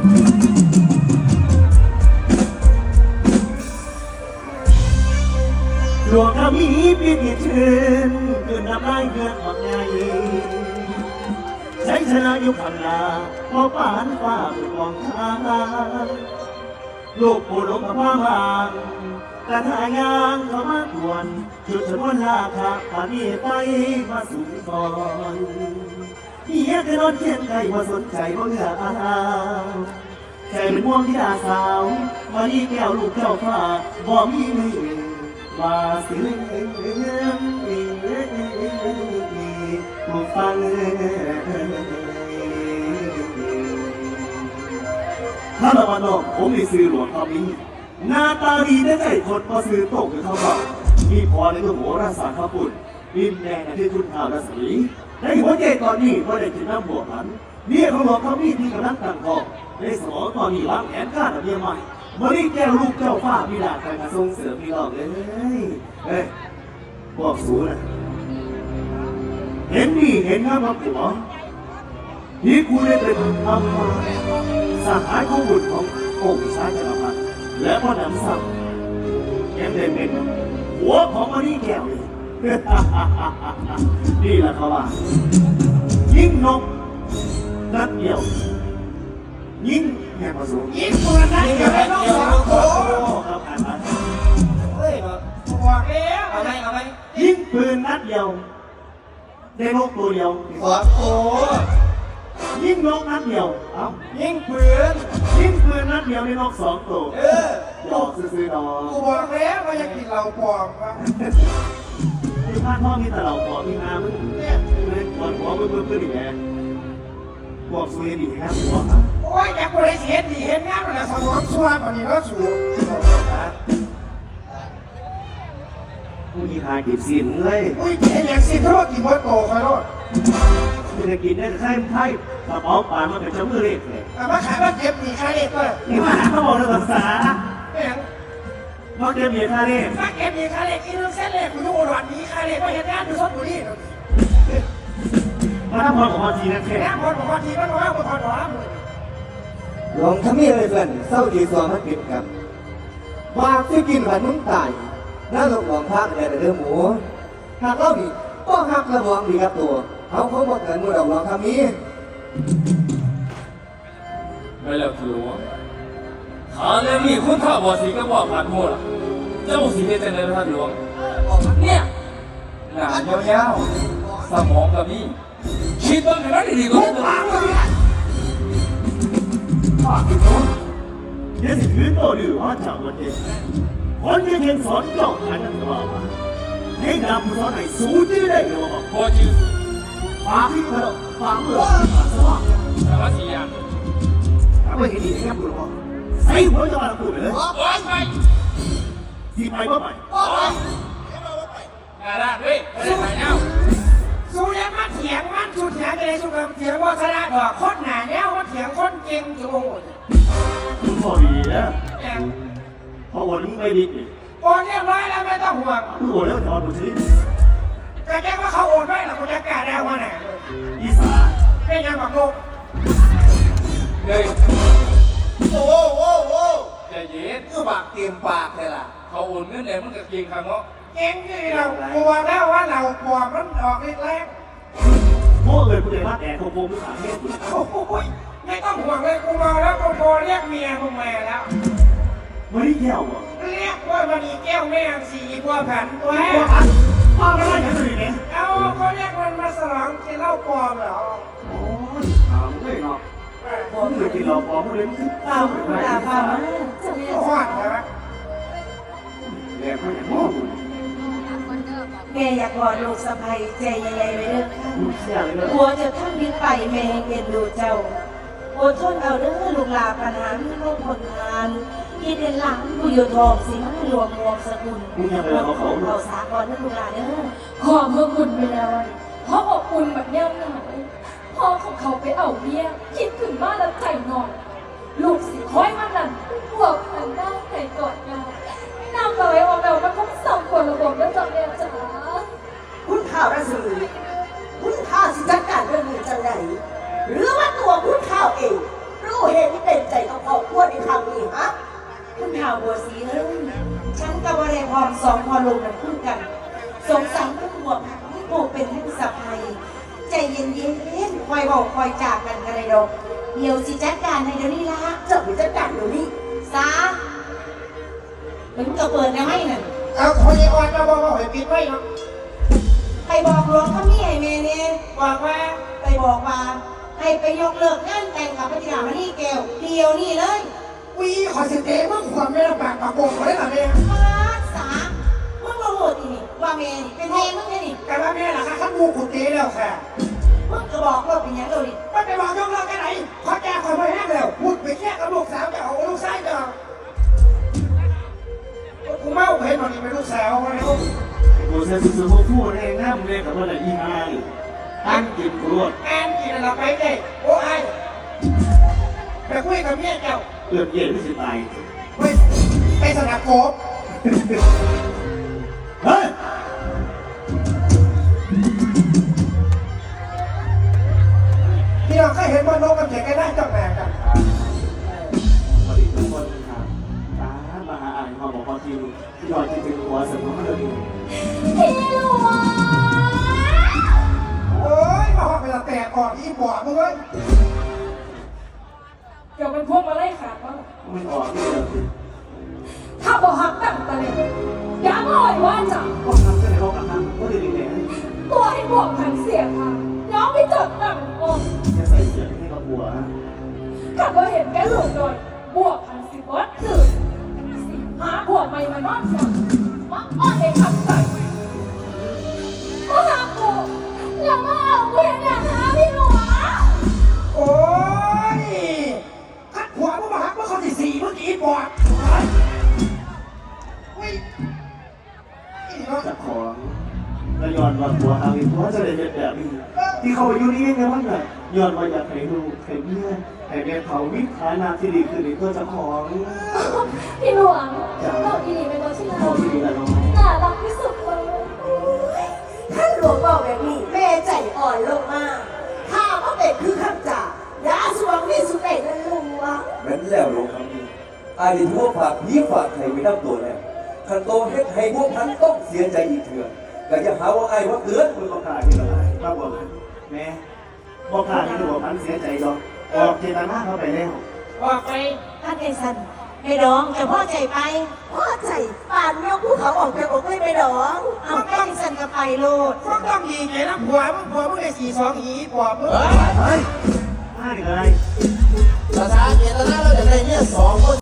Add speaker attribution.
Speaker 1: หลวงขมีพี่ผิดชื่นเกินน้ำลายเกินความใหญ่ใช้ชนะยุคขังลาพอปานฟ้าเป็นกองทาง ลูกผู้หลงกับพางลางกระทายางเข้ามาทวนจุดชนวนลาคาปานีไปมาสู่ก่อนเฮียคือนอนเคียงไก่ว่าสนใจว่าเหงื่ออาใจเป็นม่วงที่ดาสาวมานี่แก้วลูกเจ้าฟ้าบ่มีมือว่าสิผู้ฟัง ถ้าละวันนอกผมมีซื้อหลวงคำนี้หน้าตาดีได้ใจคนพอซื้อตกหรือเขาบอกมีพอในเรื่องโหราศาสตร์ข้าปุ่นมีแดงในที่คุณข่าวราศีในหัวใจตอนนี้ก็ได้กินน้ำบวหันเนี่ยเขาบอกเขามีที่กำลังตั้งท้องในสมองตอนนี้วางแผนการระเบียใหม่มารีแก้วลูกเจ้าฟ้ามีหลากการส่งเสริมพี่น้องเลยเฮ้ยบอกสูนะเห็นดีเห็นงามครับผัว นี่กูได้เป็นทำมาสหายของบุตรขององค์ชายจักรพรรดิและพ่อนำสั่งยังได้เป็นหัวของมารีแก้วนี่แหละเขาว่า ยิ่งนกนัดเดียว ยิ่งแห่งประสู
Speaker 2: ยิ่งปืนนัดเดียวได้น้องสอง
Speaker 1: ครับอ่านมา
Speaker 2: เฮ้ยบอกแล้ว
Speaker 3: เอาไหมเอาไหม
Speaker 1: ยิ่งปืนนัดเดียวได้นกตัวเดียว
Speaker 2: สองโถ
Speaker 1: ยิงนกนัดเดียวเอ้า
Speaker 2: ยิงปืน
Speaker 1: ยิงปืนนัดเดียวได้นกสองตัว
Speaker 2: เออ
Speaker 1: ดอกซื้อๆดอก
Speaker 2: กูบอกแล้วว่าอยากกินเหล้าปลอมวะ
Speaker 1: ที่บ้านพ่อมีแต่เราขอมีงานมึง
Speaker 2: เนี่ย
Speaker 1: เลยปวดหัวเพื่อนเพื่อนอีกแล้วบอกสวยดีครับหัวครับ
Speaker 2: โอ้ยอยากบริเสียดีเห็นงานมันสมองชัวร์ปานนี้แล้วสูง
Speaker 1: ผู้ยีหากินสินเลย
Speaker 2: อุ้ยเห็นอย่างสิธุรกิจวัดโตคอยรถ
Speaker 1: จะได้กินได้ใช่ไพ่กระเป๋าป่านมันเป็นจมือเล็กเลย
Speaker 2: แต่มาขายมาเก็บหนีค่าเล็กก็
Speaker 1: นี่มาเขาบอกในภาษา
Speaker 2: เนี่ย
Speaker 1: เขาเตรียมเหรียญท่าเล่
Speaker 2: มาเก็บหนีค่าเล็กอีนึงเส้นเล็กกูอยู่อุดรหนีค่าเล็กไปเห็นงานดูสดบุรี
Speaker 1: มาทำพรของพอทีนั่นแค่
Speaker 2: แม่คนบอกว่าทีมันบอกว่าคนถอนหัวมือ
Speaker 4: หลวงทมีเลยเพื่อนเศร้าดีสวมันกินกับว่าสิกินผันมึงตายแล้วหลวงหลวงพระแต่เรื่องหมูหากเราดีก็หักระวังดีกับตัว เขาเขาบอกกันมือดอกหลวงทมี
Speaker 3: ไม่แล้วถือว่าขาเลยมีคุณข้าบอสีก็บอกผ่านหมดเจ้าสีเป็นจังเลยท่านหลวงเนี่ยหนายาวๆสมองกับนี่คิดบ้างให้มันดีกว่าตัว
Speaker 1: ฝากพี่น้องเดี๋ยวสิถือโตดื้อว่าจากวันเด็กคนที่เรียนสอนเจ้าทันนั่นก็ว่าให้นำผู้สอนให้สู้ที่ได้หรอ
Speaker 3: พอจื้อ
Speaker 1: ฝากพี่เถอะฝากเมื่อ ฝากสว่าง
Speaker 3: แต่ว่าสีอย่าง
Speaker 1: ถ้าไม่เห็นดีนะครับคุณพ่อใส่หัวจะมาพูดเลย
Speaker 3: โอ้ยไป
Speaker 1: ที่ไปก็ไป
Speaker 3: งานละด้วยไม่ได้ถ่ายเงา
Speaker 2: สู้ยังมาเถียงมันสุดเถียงเลยสู้กับเถียงว่าชนะดอกคนหนาแนวว่าเถียงคนเก่งจูง
Speaker 1: คุณพอดีนะพอวันนี้ไม่ดีอีก
Speaker 2: โอนเรียบร้อยแล้วไม่ต้องห่วง
Speaker 1: คือโอ้แล้วจะเอาดูสิ
Speaker 2: แต่แกว่าเขาโอนไว้หรอกูจะกล้าได้ว่าไหน
Speaker 1: อีสา
Speaker 2: เป็นยังบอกลูก
Speaker 3: เฮ้ย
Speaker 4: โอ้โอ้โอ้
Speaker 3: ใจเย็น
Speaker 4: คือปากเต็มปากเลยล่ะ
Speaker 3: เขาโอนเงินเลยมันก็เก่งขังเนาะ
Speaker 2: เก่งที่เรากลัวแล้วว่าเราปลอมมันออกฤทธิ์แรง
Speaker 1: โม่เลยคุณเดมาแดดโคโคมือขาเทศ
Speaker 2: โอ้ยไม่ต้องห่วงเลยกูเมาแล้วกูโทรเรียกเมียมึงมาแล้ว
Speaker 1: ไม่ได้แก้วอะ
Speaker 2: เรียกว่าวันนี้แก้วแม่งสีบัวผันตัว
Speaker 1: พ่อไม่ได้ยังไงเนี่ย
Speaker 2: เอาก็เรียกมันมาสลองกินเหล้าปลอมเหรอ
Speaker 1: โอ้ยถามเลยเนาะพ่อไม่กินเราพ่อมเลยมันข้าวไม่ได้ข้าวนะ
Speaker 2: โอ้โหใช่ไหม
Speaker 1: แดดมันโม่
Speaker 5: แม่อยากกอดลูกสะใภ้ใจใหญ่ๆไว้เด้อค่ะกลัวจะท่านดิ้ไปแม่เอ็นดูเจ้า อดทนเอาเด้อลุงลาปัญหาที่รคนงานยีเด่นหลังผู้อยู่ทองสิมารวมรวมสกุล
Speaker 1: มึงยังไปเอาเขา
Speaker 5: เขาสาก่อนนลุงลาเด้อ
Speaker 6: ขอบพระคุณไปแล้วเพราะอบอุ่นแบบย่ำหนาวพ่อของเขาไปเอาเบี้ยคิดถึงบ้านแล้วใจ คุ
Speaker 5: ณข่าวบัวสีเอ้ยฉันกับวเรพรสองพอลงกันคู่กัน สงสารทั้งหัวทั้งผูกเป็นทั้งสะพายใจเย็นเย็นๆคอยบอกคอยจากกันกันเลยดอกเดี๋ยวสิจัดการให้เดี๋ยวนี้ละเจ้าไปจัดการเดี๋ยวนี้ซาเป็นกระเปิดนะให้น่ะ
Speaker 2: เอาคนยังอ่อนมาบอกว่าให้ปิดไว้เนาะ
Speaker 5: ไปบอกหลวงพ่อมีไอ้เมเนี่ย
Speaker 2: บอกว่า
Speaker 5: ไปบอกว่าให้ไปยกเลิกงานแต่งกับพระธิดามานี่แก้วเดียวนี่เลย
Speaker 2: วีขอสิเตะมึงความไม่ลำบากปากโกงเขาได้หรอเนี่ย
Speaker 5: มาสามึงมาโหดอีนี่ว่าเมนี่เป็นแทนมึงไงนี่
Speaker 2: แต่ว่าแม่ล่ะค่ะขั้นมูกุเตะแล้วค่ะ
Speaker 5: มึงก็บอกว่าเป็นหยังเดี๋ยวนี้
Speaker 2: มันไปบอกยกเลิกกันไหนขอแก้ความไม่แห้งแล้วพูดไปแค่กับลูกสาวจะเอาลูกชายจะเอากูเมาเห็นมันนี่เป็นลูกสาวเขาแล้ว
Speaker 1: กูเสียสุดสุดพูดเองนะมึงเรียกกับว่าอะไรอีไอตั้งกินกรวด
Speaker 2: งานกินเราไปได้โอ้ไอ้ไปคุยกับเมียเจ้า
Speaker 1: เอื้อมเย็นไม่สิตาย
Speaker 2: ไปไปสนามโกบ
Speaker 1: เฮ้ย
Speaker 2: พี่น้องเคยเห็นว่านกกับเขียนกันได้จังแหนกัน
Speaker 1: สวัสดีทุกคนครับตามาหาอ่านความบอกความจริงที่ยอดจริงๆหัวสมองเลย
Speaker 6: พี่หลวง
Speaker 2: เอ้ยมาหอบไปละแตกก่อนอีปอบมึงเว้ย
Speaker 6: เดี๋ยวมันพวกมาไล่ขาดว่า
Speaker 1: มันออกนี่เลย
Speaker 6: ถ้าบอกหักตั้งแต่เลยอย่ามาอ่อยว่าจ้ะ
Speaker 1: ก็ทำจะไหนก็กระทำก็ดีดีแน่
Speaker 6: ตัวให้พวกพันเสียค่ะ น้องไม่จดตั้งโอ้
Speaker 1: จะใส่เสียงให้กับหัว
Speaker 6: ขับว่าเห็นแกหลุดโดนบวกพันสิบวัดตื่นสิหาพวกใหม่มานอนจังมาอ้อนให้ขับใส่
Speaker 2: สี่เมื่อกี้อีปอบเฮ้ยอีเนาะ
Speaker 1: จากของแล้วย้อนว่าหัวทางนี้หัวจะได้เป็นแบบนี้ ที่เขาไปอยู่นี่ไงมันแบบย้อนว่าอยากให้ดูให้เมียให้แม่เขาวิฐานะที่ดีขึ้นในตัวเจ้าของ
Speaker 6: พี่หลวงเราอีนี่เป็นตัวที่
Speaker 1: เขาที่ดีแล้วน้อง
Speaker 6: น่ารักที่สุดเลย
Speaker 5: ท่านหลวงบอกแบบนี้แม่ใจอ่อนลงมากข้าก็เป็นคือคำจ่ายาสวงวิสุเตนันลุงวะ
Speaker 7: แม้นแล้วลงคำนี้ อายได้ทั่วฝากนี้ฝากไทยไว้นับตัวแล้วขันโตเฮ็ดให้พวกท่านต้องเสียใจอีกเถื่อก็อย่าหาว่าอายว่าเตือน
Speaker 1: คุณบอกขาดที่ละลายป้าบอกแม่บอกขาดที่ตัวมันเสียใจหรอกออกเจตนาเขาไปแล้ว
Speaker 2: บอกไป
Speaker 5: ท่านไอ้สันไอ้ดองจะพ่อใจไปพ่อใจป่านเมียผู้เขาออกจากอกเลยไปดองเอาแป้งสันกับไปโลด
Speaker 2: พวกต้องดีใจนะผัวมึงผัวมึงได้สี่สองอีปอบมึง
Speaker 1: เฮ้ยไม่เลย